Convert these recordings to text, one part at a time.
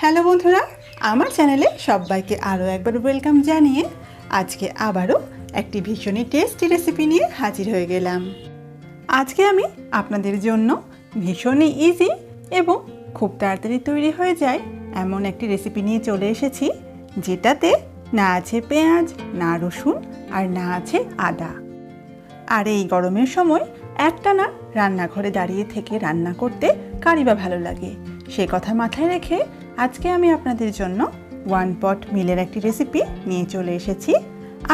Hello বন্ধুরা, আমার চ্যানেলে সবাইকে আরও একবার ওয়েলকাম জানিয়ে আজকে আবারও একটি ভীষণই টেস্টি রেসিপি নিয়ে হাজির হয়ে গেলাম। আজকে আমি আপনাদের জন্য ভীষণই ইজি এবং খুব তাড়াতাড়ি তৈরি হয়ে যায় এমন একটি রেসিপি নিয়ে চলে এসেছি, যেটাতে না আছে পেঁয়াজ, না রসুন আর না আছে আদা। আর এই গরমের সময় একটানা রান্নাঘরে দাঁড়িয়ে থেকে রান্না করতে কারই বা ভালো লাগে। সে কথা মাথায় রেখে আজকে আমি আপনাদের জন্য ওয়ান পট মিলের একটি রেসিপি নিয়ে চলে এসেছি।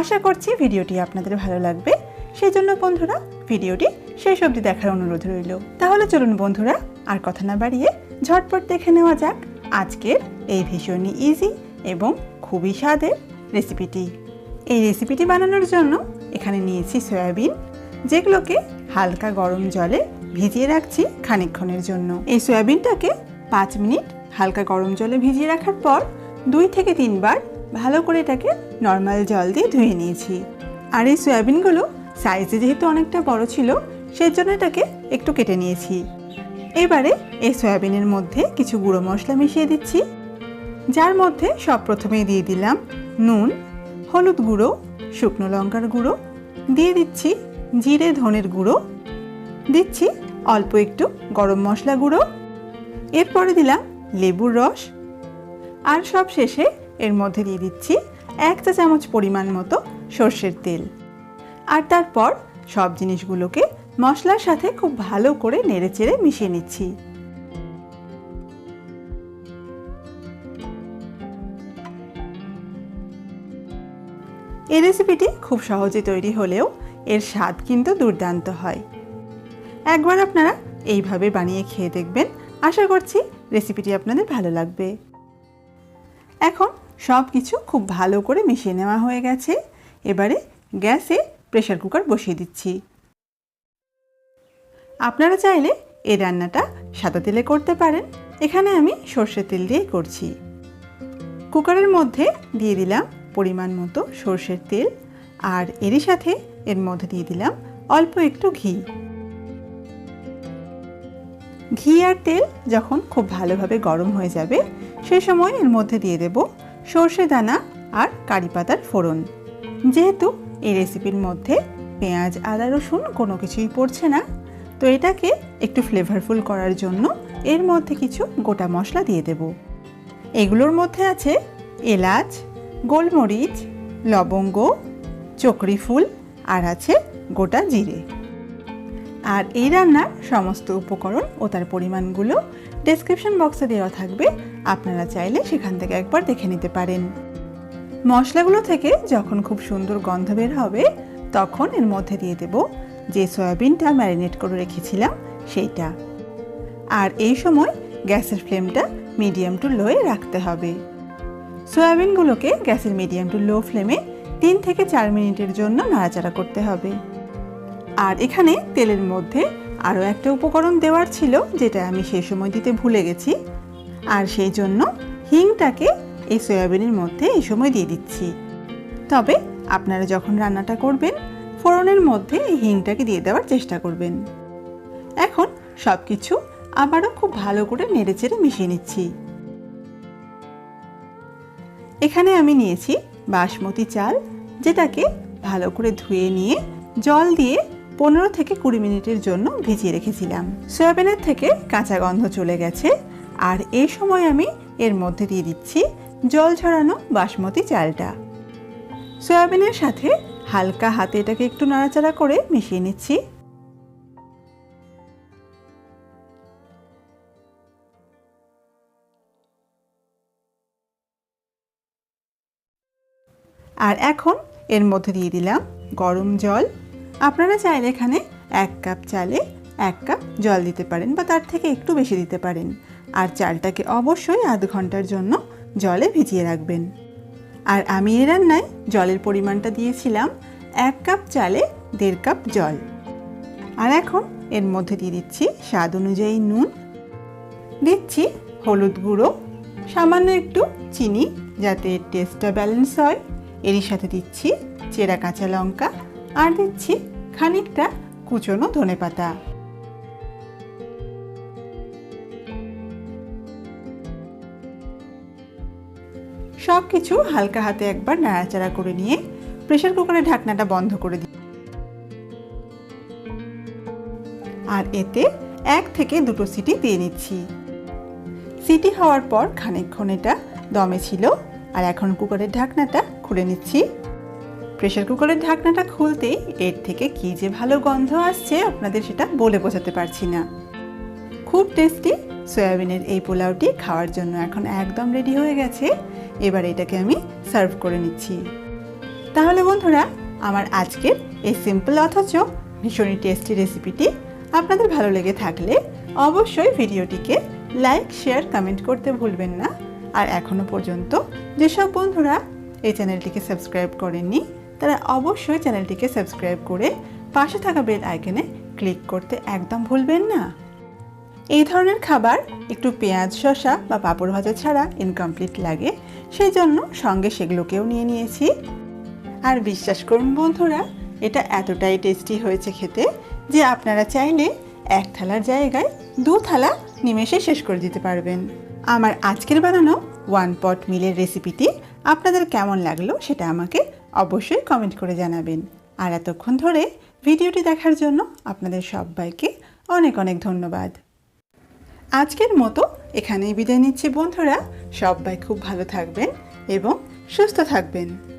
আশা করছি ভিডিওটি আপনাদের ভালো লাগবে। সেই জন্য বন্ধুরা, ভিডিওটি শেষ অবধি দেখার অনুরোধ রইল। তাহলে চলুন বন্ধুরা, আর কথা না বাড়িয়ে ঝটপট দেখে নেওয়া যাক আজকের এই ভীষণই ইজি এবং খুবই স্বাদের রেসিপিটি এই রেসিপিটি বানানোর জন্য এখানে নিয়েছি সয়াবিন, যেগুলোকে হালকা গরম জলে ভিজিয়ে রাখছি খানিকক্ষণের জন্য। এই সয়াবিনটাকে পাঁচ মিনিট হালকা গরম জলে ভিজিয়ে রাখার পর দুই থেকে তিনবার ভালো করে এটাকে নর্মাল জল দিয়ে ধুয়ে নিয়েছি। আর এই সয়াবিনগুলো সাইজে যেহেতু অনেকটা বড় ছিল সেই জন্য এটাকে একটু কেটে নিয়েছি। এবারে এই সয়াবিনের মধ্যে কিছু গুঁড়ো মশলা মিশিয়ে দিচ্ছি। যার মধ্যে সব প্রথমেই দিয়ে দিলাম নুন, হলুদ গুঁড়ো, শুকনো লঙ্কার গুঁড়ো, দিয়ে দিচ্ছি জিরে, ধনের গুঁড়ো, দিচ্ছি অল্প একটু গরম মশলা গুঁড়ো। এরপরে দিলাম লেবুর রস আর সব শেষে এর মধ্যে দিয়ে দিচ্ছি এক চা চামচ পরিমাণ মতো সর্ষের তেল। আর তারপর সব জিনিসগুলোকে মশলার সাথে খুব ভালো করে নেড়েচেড়ে মিশিয়ে নিচ্ছি। এই রেসিপিটি খুব সহজে তৈরি হলেও এর স্বাদ কিন্তু দুর্দান্ত হয়। একবার আপনারা এইভাবে বানিয়ে খেয়ে দেখবেন। আশা করছি রেসিপিটি আপনাদের ভালো লাগবে। এখন সব কিছু খুব ভালো করে মিশিয়ে নেওয়া হয়ে গেছে। এবারে গ্যাসে প্রেশার কুকার বসিয়ে দিচ্ছি। আপনারা চাইলে এই রান্নাটা সাদা তেলে করতে পারেন। এখানে আমি সর্ষের তেল দিয়ে করছি। কুকারের মধ্যে দিয়ে দিলাম পরিমাণ মতো সর্ষের তেল। আর এরই সাথে এর মধ্যে দিয়ে দিলাম অল্প একটু ঘি। ঘি আর তেল যখন খুব ভালোভাবে গরম হয়ে যাবে, সে সময় এর মধ্যে দিয়ে দেব সর্ষে দানা আর কারি পাতার ফোড়ন। যেহেতু এই রেসিপির মধ্যে পেঁয়াজ, আদা, রসুন কোনো কিছুই পড়ছে না, তো এটাকে একটু ফ্লেভারফুল করার জন্য এর মধ্যে কিছু গোটা মশলা দিয়ে দেব। এগুলোর মধ্যে আছে এলাচ, গোলমরিচ, লবঙ্গ চকরি ফুল আর আছে গোটা জিরে। আর এই রান্নার সমস্ত উপকরণ ও তার পরিমাণগুলো ডেসক্রিপশন বক্সে দেওয়া থাকবে। আপনারা চাইলে সেখান থেকে একবার দেখে নিতে পারেন। মশলাগুলো থেকে যখন খুব সুন্দর গন্ধ বের হবে, তখন এর মধ্যে দিয়ে দেব যে সয়াবিনটা ম্যারিনেট করে রেখেছিলাম, সেইটা। আর এই সময় গ্যাসের ফ্লেমটা মিডিয়াম টু লোয়ে রাখতে হবে। সয়াবিনগুলোকে গ্যাসের মিডিয়াম টু লো ফ্লেমে তিন থেকে চার মিনিটের জন্য নাড়াচাড়া করতে হবে। আর এখানে তেলের মধ্যে আরও একটা উপকরণ দেওয়ার ছিল, যেটা আমি সেই সময় দিতে ভুলে গেছি। আর সেই জন্য হিংটাকে এই সয়াবিনের মধ্যে এই সময় দিয়ে দিচ্ছি। তবে আপনারা যখন রান্নাটা করবেন, ফোড়নের মধ্যে এই হিংটাকে দিয়ে দেওয়ার চেষ্টা করবেন। এখন সব কিছু আবারও খুব ভালো করে নেড়েচেড়ে মিশিয়ে নিচ্ছি। এখানে আমি নিয়েছি বাসমতি চাল, যেটাকে ভালো করে ধুয়ে নিয়ে জল দিয়ে পনেরো থেকে কুড়ি মিনিটের জন্য ভিজিয়ে রেখেছিলাম। সয়াবিনের থেকে কাঁচা গন্ধ চলে গেছে। আর এই সময় আমি এর মধ্যে দিয়ে দিচ্ছি জল ছড়ানো বাসমতি চালটা। সয়াবিনের সাথে হালকা হাতে এটাকে একটু নাড়াচাড়া করে মিশিয়ে নিচ্ছি। আর এখন এর মধ্যে দিয়ে দিলাম গরম জল। আপনারা চাইলে এখানে এক কাপ চালে এক কাপ জল দিতে পারেন বা তার থেকে একটু বেশি দিতে পারেন। আর চালটাকে অবশ্যই আধ ঘণ্টার জন্য জলে ভিজিয়ে রাখবেন। আর আমি এই রান্নায় জলের পরিমাণটা দিয়েছিলাম এক কাপ চালে দেড় কাপ জল। আর এখন এর মধ্যে দিয়ে দিচ্ছি স্বাদ অনুযায়ী নুন। দিচ্ছি হলুদ গুঁড়ো, সামান্য একটু চিনি যাতে টেস্টটা ব্যালেন্স হয়। এরই সাথে দিচ্ছি চেরা কাঁচা লঙ্কা আর দিচ্ছি খানিকটা কুচনো ধনে পাতা সব কিছু হালকা হাতে একবার নাড়াচাড়া করে নিয়ে প্রেশার কুকারের ঢাকনাটা বন্ধ করে দিই। আর এতে এক থেকে দুটো সিটি দিয়ে নিচ্ছি। সিটি হওয়ার পর খানিকক্ষণ এটা দমে ছিল আর এখন কুকারের ঢাকনাটা খুলে নিচ্ছি। প্রেশার কুকারের ঢাকনাটা খুলতেই এর থেকে কী যে ভালো গন্ধ আসছে আপনাদের সেটা বলে বোঝাতে পারছি না। খুব টেস্টি সয়াবিনের এই পোলাওটি খাওয়ার জন্য এখন একদম রেডি হয়ে গেছে। এবার এটাকে আমি সার্ভ করে নিচ্ছি। তাহলে বন্ধুরা, আমার আজকের এই সিম্পল অথচ ভীষণই টেস্টি রেসিপিটি আপনাদের ভালো লেগে থাকলে অবশ্যই ভিডিওটিকে লাইক শেয়ার কমেন্ট করতে ভুলবেন না। আর এখনও পর্যন্ত যেসব বন্ধুরা এই চ্যানেলটিকে সাবস্ক্রাইব করেননি তারা অবশ্যই চ্যানেলটিকে সাবস্ক্রাইব করে পাশে থাকা বেল আইকনে ক্লিক করতে একদম ভুলবেন না। এই ধরনের খাবার একটু পেঁয়াজ, শসা বা পাঁপড় ভাজা ছাড়া ইনকমপ্লিট লাগে সেই জন্য সঙ্গে সেগুলোকেও নিয়ে নিয়েছি। আর বিশ্বাস করুন বন্ধুরা, এটা এতটাই টেস্টি হয়েছে খেতে যে আপনারা চাইলে এক থালার জায়গায় দু থালা নিমেষে শেষ করে দিতে পারবেন। আমার আজকের বানানো ওয়ান পট মিলের রেসিপিটি আপনাদের কেমন লাগল সেটা আমাকে অবশ্যই কমেন্ট করে জানাবেন। আর এতক্ষণ ধরে ভিডিওটি দেখার জন্য আপনাদের সবাইকে অনেক অনেক ধন্যবাদ। আজকের মতো এখানেই বিদায় নিচ্ছি বন্ধুরা। সবাই খুব ভালো থাকবেন এবং সুস্থ থাকবেন।